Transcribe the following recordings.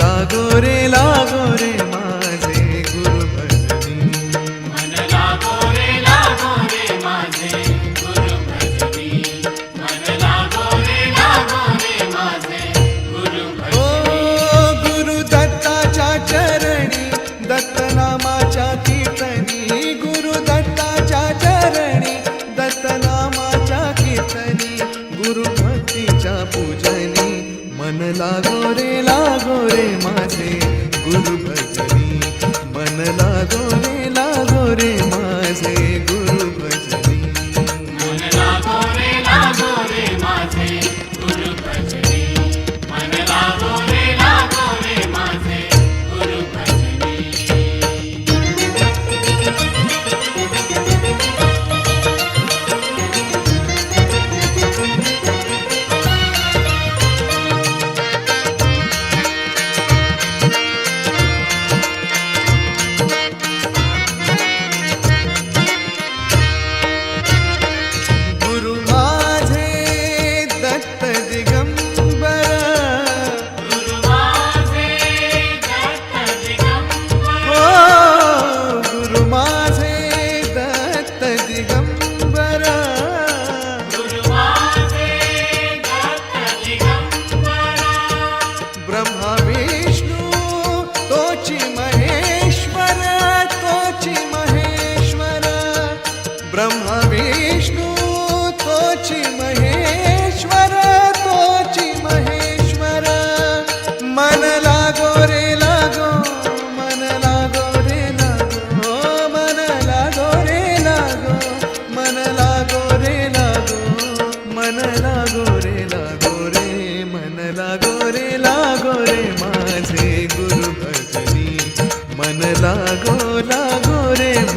লাগো রে মা ஒரு गोरे लागो रे मन गोरे लागो माझे गुरु भजनी मनला लागो लागो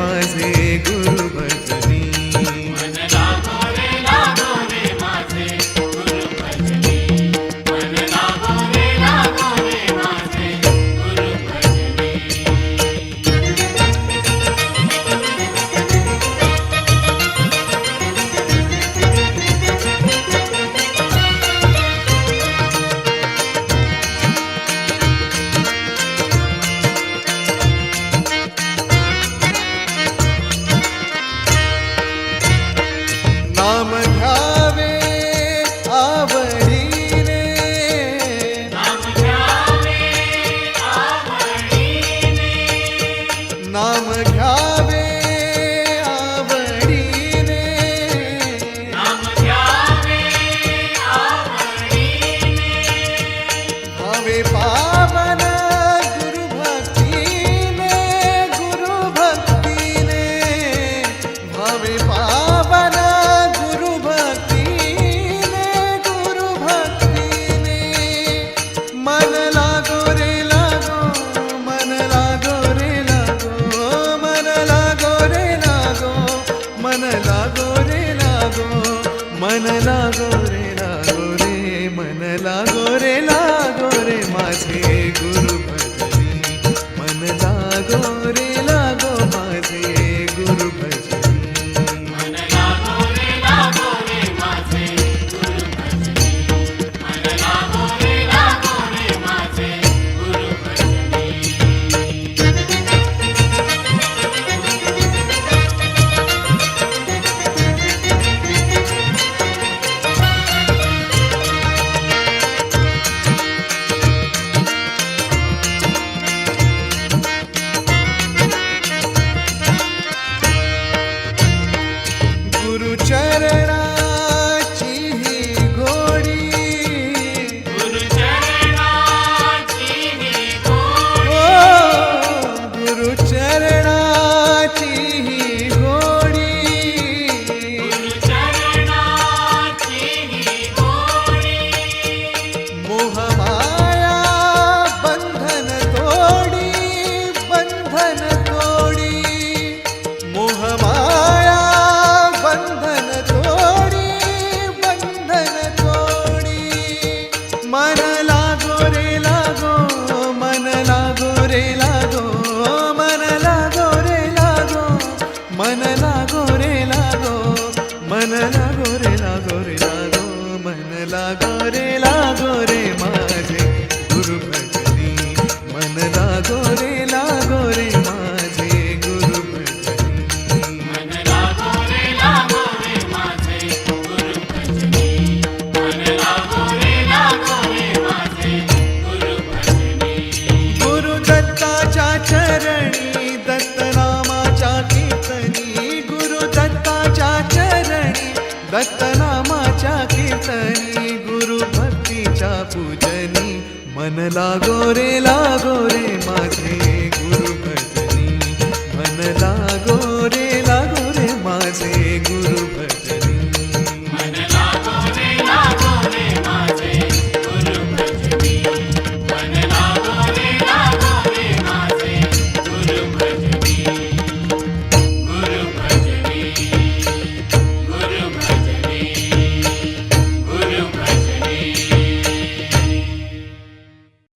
माझे दत्तनामाच्या कीर्तनी गुरु भक्तीच्या पूजनी मनला गोरे रे लागो रे माझे